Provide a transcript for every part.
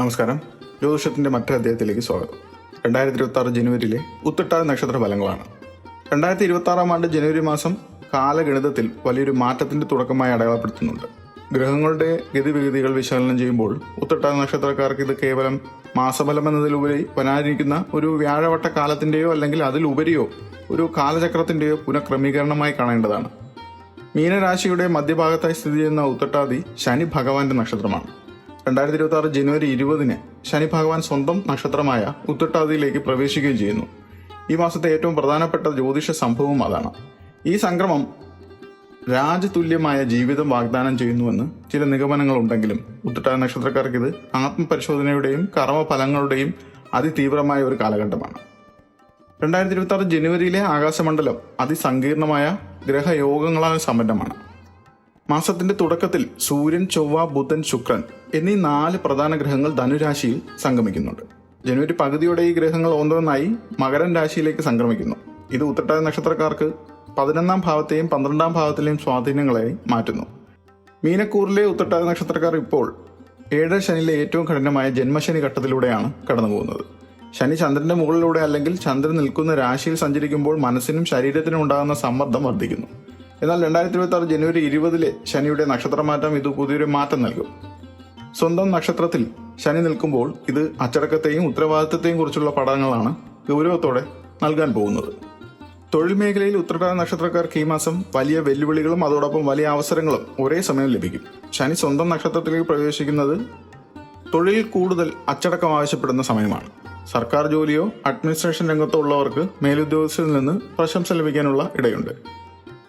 നമസ്കാരം. ജ്യോതിഷത്തിന്റെ മറ്റൊരു അദ്ദേഹത്തിലേക്ക് സ്വാഗതം. രണ്ടായിരത്തി ഇരുപത്തി ആറ് ജനുവരിയിലെ ഉത്തിട്ടാതി നക്ഷത്ര ഫലങ്ങളാണ്. രണ്ടായിരത്തി ഇരുപത്തി ആറാം ആണ്ട് ജനുവരി മാസം കാലഗണിതത്തിൽ വലിയൊരു മാറ്റത്തിന്റെ തുടക്കമായി അടയാളപ്പെടുത്തുന്നുണ്ട്. ഗ്രഹങ്ങളുടെ ഗതിവിഗതികൾ വിശകലനം ചെയ്യുമ്പോൾ ഉത്തിട്ടാതി നക്ഷത്രക്കാർക്ക് ഇത് കേവലം മാസഫലം എന്നതിലുപരി വരാനിരിക്കുന്ന ഒരു വ്യാഴവട്ട കാലത്തിന്റെയോ അല്ലെങ്കിൽ അതിലുപരിയോ ഒരു കാലചക്രത്തിന്റെയോ പുനഃക്രമീകരണമായി കാണേണ്ടതാണ്. മീനരാശിയുടെ മധ്യഭാഗത്തായി സ്ഥിതി ചെയ്യുന്ന ഉത്തട്ടാതി ശനി ഭഗവാന്റെ നക്ഷത്രമാണ്. രണ്ടായിരത്തി ഇരുപത്തി ആറ് ജനുവരി ഇരുപതിന് ശനി ഭഗവാൻ സ്വന്തം നക്ഷത്രമായ ഉത്തട്ടാതിയിലേക്ക് പ്രവേശിക്കുകയും ചെയ്യുന്നു. ഈ മാസത്തെ ഏറ്റവും പ്രധാനപ്പെട്ട ജ്യോതിഷ സംഭവം അതാണ്. ഈ സംക്രമം രാജതുല്യമായ ജീവിതം വാഗ്ദാനം ചെയ്യുന്നുവെന്ന് ചില നിഗമനങ്ങളുണ്ടെങ്കിലും ഉത്തട്ടാതി നക്ഷത്രക്കാർക്ക് ഇത് ആത്മപരിശോധനയുടെയും കർമ്മഫലങ്ങളുടെയും അതിതീവ്രമായ ഒരു കാലഘട്ടമാണ്. രണ്ടായിരത്തി ഇരുപത്തി ആറ് ജനുവരിയിലെ ആകാശമണ്ഡലം അതിസങ്കീർണമായ ഗ്രഹയോഗങ്ങളാൽ സമ്പന്നമാണ്. മാസത്തിന്റെ തുടക്കത്തിൽ സൂര്യൻ ചൊവ്വ ബുധൻ ശുക്രൻ എന്നീ നാല് പ്രധാന ഗ്രഹങ്ങൾ ധനുരാശിയിൽ സംഗമിക്കുന്നുണ്ട്. ജനുവരി പകുതിയോടെ ഈ ഗ്രഹങ്ങൾ ഓരോന്നായി മകരൻ രാശിയിലേക്ക് സംക്രമിക്കുന്നു ഇത് ഉത്തട്ടായ നക്ഷത്രക്കാർക്ക് പതിനൊന്നാം ഭാവത്തെയും പന്ത്രണ്ടാം ഭാവത്തിലെയും സ്വാധീനങ്ങളായി മാറ്റുന്നു. മീനക്കൂറിലെ ഉത്തട്ടായ നക്ഷത്രക്കാർ ഇപ്പോൾ ഏഴ് ശനിയിലെ ഏറ്റവും കഠിനമായ ജന്മശനി ഘട്ടത്തിലൂടെയാണ് കടന്നുപോകുന്നത്. ശനി ചന്ദ്രന്റെ മുകളിലൂടെ അല്ലെങ്കിൽ ചന്ദ്രൻ നിൽക്കുന്ന രാശിയിൽ സഞ്ചരിക്കുമ്പോൾ മനസ്സിനും ശരീരത്തിനും ഉണ്ടാകുന്ന സമ്മർദ്ദം വർദ്ധിക്കുന്നു. എന്നാൽ രണ്ടായിരത്തി ഇരുപത്തി ആറ് ജനുവരി ഇരുപതിലെ ശനിയുടെ നക്ഷത്രമാറ്റം ഇത് പുതിയൊരു മാറ്റം നൽകും. സ്വന്തം നക്ഷത്രത്തിൽ ശനി നിൽക്കുമ്പോൾ ഇത് അച്ചടക്കത്തെയും ഉത്തരവാദിത്തത്തെയും കുറിച്ചുള്ള പഠനങ്ങളാണ് ഗൗരവത്തോടെ നൽകാൻ പോകുന്നത്. തൊഴിൽ മേഖലയിൽ ഉത്തരടാ നക്ഷത്രക്കാർക്ക് ഈ മാസം വലിയ വെല്ലുവിളികളും അതോടൊപ്പം വലിയ അവസരങ്ങളും ഒരേ സമയം ലഭിക്കും. ശനി സ്വന്തം നക്ഷത്രത്തിലേക്ക് പ്രവേശിക്കുന്നത് തൊഴിൽ കൂടുതൽ അച്ചടക്കം ആവശ്യപ്പെടുന്ന സമയമാണ്. സർക്കാർ ജോലിയോ അഡ്മിനിസ്ട്രേഷൻ രംഗത്തോ ഉള്ളവർക്ക് മേലുദ്യോഗസ്ഥരിൽ നിന്ന് പ്രശംസ ലഭിക്കാനുള്ള ഇടയുണ്ട്.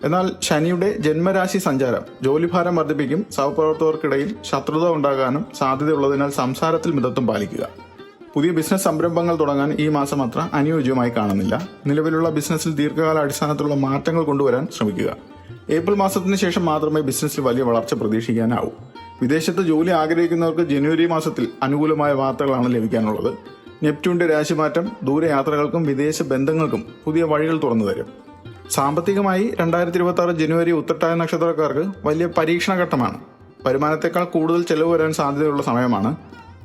എന്നാൽ ശനിയുടെ ജന്മരാശി സഞ്ചാരം ജോലിഭാരം വർദ്ധിപ്പിക്കും സഹപ്രവർത്തകർക്കിടയിൽ ശത്രുത ഉണ്ടാകാനും സാധ്യതയുള്ളതിനാൽ സംസാരത്തിൽ മിതത്വം പാലിക്കുക. പുതിയ ബിസിനസ് സംരംഭങ്ങൾ തുടങ്ങാൻ ഈ മാസം അത്ര അനുയോജ്യമായി കാണുന്നില്ല. നിലവിലുള്ള ബിസിനസ്സിൽ ദീർഘകാല അടിസ്ഥാനത്തിലുള്ള മാറ്റങ്ങൾ കൊണ്ടുവരാൻ ശ്രമിക്കുക. ഏപ്രിൽ മാസത്തിന് ശേഷം മാത്രമേ ബിസിനസ്സിൽ വലിയ വളർച്ച പ്രതീക്ഷിക്കാനാവൂ. വിദേശത്ത് ജോലി ആഗ്രഹിക്കുന്നവർക്ക് ജനുവരി മാസത്തിൽ അനുകൂലമായ വാർത്തകളാണ് ലഭിക്കാനുള്ളത്. നെപ്റ്റ്യൂണിന്റെ രാശിമാറ്റം ദൂരയാത്രകൾക്കും വിദേശ ബന്ധങ്ങൾക്കും പുതിയ വഴികൾ തുറന്നു തരും. സാമ്പത്തികമായി രണ്ടായിരത്തി ഇരുപത്തി ആറ് ജനുവരി ഉത്തട്ടായ നക്ഷത്രക്കാർക്ക് വലിയ പരീക്ഷണ ഘട്ടമാണ് വരുമാനത്തെക്കാൾ കൂടുതൽ ചെലവ് വരാൻ സാധ്യതയുള്ള സമയമാണ്.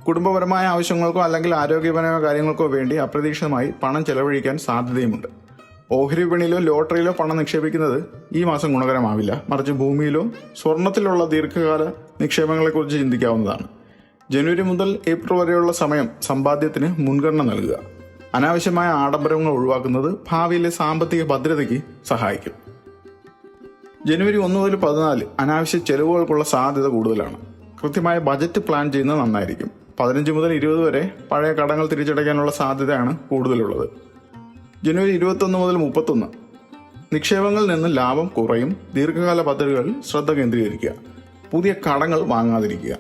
കുടുംബപരമായ ആവശ്യങ്ങൾക്കോ അല്ലെങ്കിൽ ആരോഗ്യപരമായ കാര്യങ്ങൾക്കോ വേണ്ടി അപ്രതീക്ഷിതമായി പണം ചെലവഴിക്കാൻ സാധ്യതയുമുണ്ട്. ഓഹരി വിപണിയിലോ ലോട്ടറിയിലോ പണം നിക്ഷേപിക്കുന്നത് ഈ മാസം ഗുണകരമാവില്ല. മറിച്ച് ഭൂമിയിലോ സ്വർണത്തിലുള്ള ദീർഘകാല നിക്ഷേപങ്ങളെക്കുറിച്ച് ചിന്തിക്കാവുന്നതാണ്. ജനുവരി മുതൽ ഏപ്രിൽ വരെയുള്ള സമയം സമ്പാദ്യത്തിന് മുൻഗണന നൽകുക. അനാവശ്യമായ ആഡംബരങ്ങൾ ഒഴിവാക്കുന്നത് ഭാവിയിലെ സാമ്പത്തിക ഭദ്രതയ്ക്ക് സഹായിക്കും. ജനുവരി ഒന്ന് മുതൽ പതിനാല് അനാവശ്യ ചെലവുകൾക്കുള്ള സാധ്യത കൂടുതലാണ്. കൃത്യമായ ബജറ്റ് പ്ലാൻ ചെയ്യുന്നത് നന്നായിരിക്കും. പതിനഞ്ച് മുതൽ ഇരുപത് വരെ പഴയ കടങ്ങൾ തിരിച്ചടയ്ക്കാനുള്ള സാധ്യതയാണ് കൂടുതലുള്ളത്. ജനുവരി ഇരുപത്തൊന്ന് മുതൽ മുപ്പത്തൊന്ന് നിക്ഷേപങ്ങളിൽ നിന്ന് ലാഭം കുറയും. ദീർഘകാല പദ്ധതികളിൽ ശ്രദ്ധ കേന്ദ്രീകരിക്കുക. പുതിയ കടങ്ങൾ വാങ്ങാതിരിക്കുക.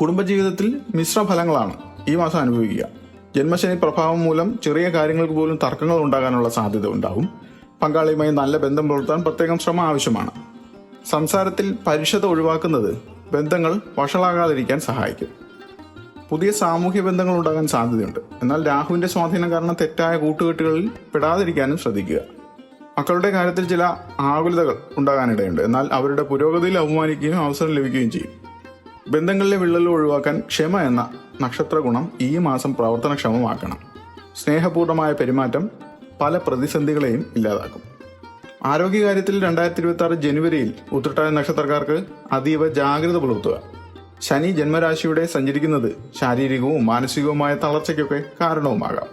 കുടുംബജീവിതത്തിൽ മിശ്രഫലങ്ങളാണ് ഈ മാസം അനുഭവിക്കുക. ജന്മശനി പ്രഭാവം മൂലം ചെറിയ കാര്യങ്ങൾക്ക് പോലും തർക്കങ്ങൾ ഉണ്ടാകാനുള്ള സാധ്യത ഉണ്ടാവും പങ്കാളിയുമായി നല്ല ബന്ധം പുലർത്താൻ പ്രത്യേകം ശ്രമം ആവശ്യമാണ്. സംസാരത്തിൽ പരിഷത ഒഴിവാക്കുന്നത് ബന്ധങ്ങൾ വഷളാകാതിരിക്കാൻ സഹായിക്കും. പുതിയ സാമൂഹ്യ ബന്ധങ്ങൾ ഉണ്ടാകാൻ സാധ്യതയുണ്ട്. എന്നാൽ രാഹുവിന്റെ സ്വാധീനം കാരണം തെറ്റായ കൂട്ടുകെട്ടുകളിൽ പെടാതിരിക്കാനും ശ്രദ്ധിക്കുക. മക്കളുടെ കാര്യത്തിൽ ചില ആകുലതകൾ ഉണ്ടാകാനിടയുണ്ട്. എന്നാൽ അവരുടെ പുരോഗതിയിൽ അപമാനിക്കുകയും അവസരം ലഭിക്കുകയും ചെയ്യും. ബന്ധങ്ങളിലെ വിള്ളൽ ഒഴിവാക്കാൻ ക്ഷമ എന്ന നക്ഷത്ര ഗുണം ഈ മാസം പ്രവർത്തനക്ഷമമാക്കണം. സ്നേഹപൂർണമായ പെരുമാറ്റം പല പ്രതിസന്ധികളെയും ഇല്ലാതാക്കും. ആരോഗ്യകാര്യത്തിൽ രണ്ടായിരത്തി ഇരുപത്തി ആറ് ജനുവരിയിൽ ഉത്രട്ടായ നക്ഷത്രക്കാർക്ക് അതീവ ജാഗ്രത പുലർത്തുക. ശനി ജന്മരാശിയുടെ സഞ്ചരിക്കുന്നത് ശാരീരികവും മാനസികവുമായ തളർച്ചയ്ക്കൊക്കെ കാരണവുമാകാം.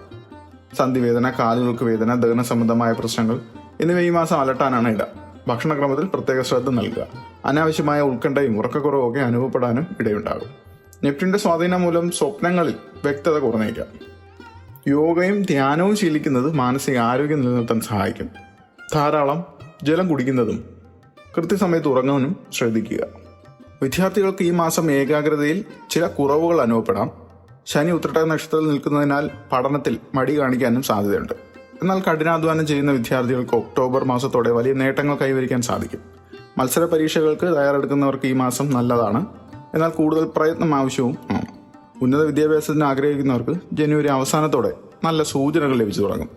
സന്ധിവേദന കാലുകൾക്ക് വേദന ദഹന സംബന്ധമായ പ്രശ്നങ്ങൾ എന്നിവ ഈ മാസം അലട്ടാനാണ് ഇട. ഭക്ഷണക്രമത്തിൽ പ്രത്യേക ശ്രദ്ധ നൽകുക. അനാവശ്യമായ ഉത്കണ്ഠയും ഉറക്കക്കുറവും ഒക്കെ അനുഭവപ്പെടാനും ഇടയുണ്ടാകും. നെപ്റ്റിന്റെ സ്വാധീനം മൂലം സ്വപ്നങ്ങളിൽ വ്യക്തത കുറഞ്ഞേക്കാം. യോഗയും ധ്യാനവും ശീലിക്കുന്നത് മാനസിക ആരോഗ്യം നിലനിർത്താൻ സഹായിക്കും. ധാരാളം ജലം കുടിക്കുന്നതും കൃത്യസമയത്ത് ഉറങ്ങാനും ശ്രദ്ധിക്കുക. വിദ്യാർത്ഥികൾക്ക് ഈ മാസം ഏകാഗ്രതയിൽ ചില കുറവുകൾ അനുഭവപ്പെടാം. ശനി ഉത്രട്ട നക്ഷത്രത്തിൽ നിൽക്കുന്നതിനാൽ പഠനത്തിൽ മടി കാണിക്കാനും സാധ്യതയുണ്ട്. എന്നാൽ കഠിനാധ്വാനം ചെയ്യുന്ന വിദ്യാർത്ഥികൾക്ക് ഒക്ടോബർ മാസത്തോടെ വലിയ നേട്ടങ്ങൾ കൈവരിക്കാൻ സാധിക്കും. മത്സര പരീക്ഷകൾക്ക് തയ്യാറെടുക്കുന്നവർക്ക് ഈ മാസം നല്ലതാണ്. എന്നാൽ കൂടുതൽ പ്രയത്നം ആവശ്യവും ആണ്. ഉന്നത വിദ്യാഭ്യാസത്തിന് ആഗ്രഹിക്കുന്നവർക്ക് ജനുവരി അവസാനത്തോടെ നല്ല സൂചനകൾ ലഭിച്ചു തുടങ്ങും.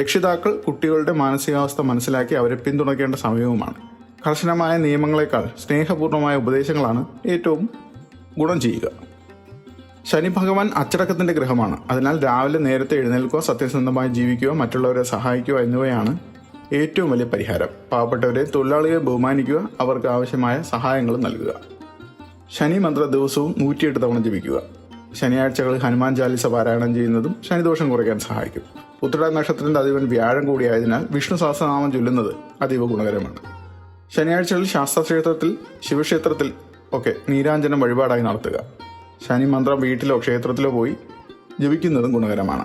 രക്ഷിതാക്കൾ കുട്ടികളുടെ മാനസികാവസ്ഥ മനസ്സിലാക്കി അവരെ പിന്തുണയ്ക്കേണ്ട സമയവുമാണ്. കർശനമായ നിയമങ്ങളെക്കാൾ സ്നേഹപൂർണമായ ഉപദേശങ്ങളാണ് ഏറ്റവും ഗുണം ചെയ്യുക. ശനി ഭഗവാൻ അച്ചടക്കത്തിന്റെ ഗ്രഹമാണ്. അതിനാൽ രാവിലെ നേരത്തെ എഴുന്നേൽക്കുക സത്യസന്ധമായി ജീവിക്കുക മറ്റുള്ളവരെ സഹായിക്കുക എന്നിവയാണ് ഏറ്റവും വലിയ പരിഹാരം. പാവപ്പെട്ടവരെ തൊഴിലാളികളെ ബഹുമാനിക്കുക അവർക്ക് ആവശ്യമായ സഹായങ്ങൾ നൽകുക. ശനി മന്ത്ര ദിവസവും നൂറ്റിയെട്ട് തവണ ജപിക്കുക. ശനിയാഴ്ചകളിൽ ഹനുമാൻ ചാലിസ പാരായണം ചെയ്യുന്നതും ശനിദോഷം കുറയ്ക്കാൻ സഹായിക്കും. ഉത്തര നക്ഷത്രത്തിന്റെ അധിപൻ വ്യാഴം കൂടിയായതിനാൽ വിഷ്ണു സഹസ്രനാമം ചൊല്ലുന്നത് അതീവ ഗുണകരമാണ്. ശനിയാഴ്ചകളിൽ ശാസ്ത്രക്ഷേത്രത്തിൽ ശിവക്ഷേത്രത്തിൽ ഒക്കെ നീരാഞ്ജനം വഴിപാടായി നടത്തുക. ശനി മന്ത്രം വീട്ടിലോ ക്ഷേത്രത്തിലോ പോയി ജപിക്കുന്നതും ഗുണകരമാണ്.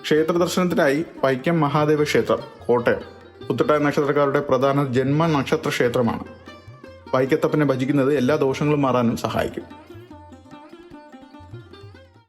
ക്ഷേത്ര ദർശനത്തിനായി വൈക്കം മഹാദേവ ക്ഷേത്രം കോട്ടയം ഉത്രട്ടായ നക്ഷത്രക്കാരുടെ പ്രധാന ജന്മ നക്ഷത്ര ക്ഷേത്രമാണ് വൈക്കത്തപ്പനെ ഭജിക്കുന്നത് എല്ലാ ദോഷങ്ങളും മാറാനും സഹായിക്കും.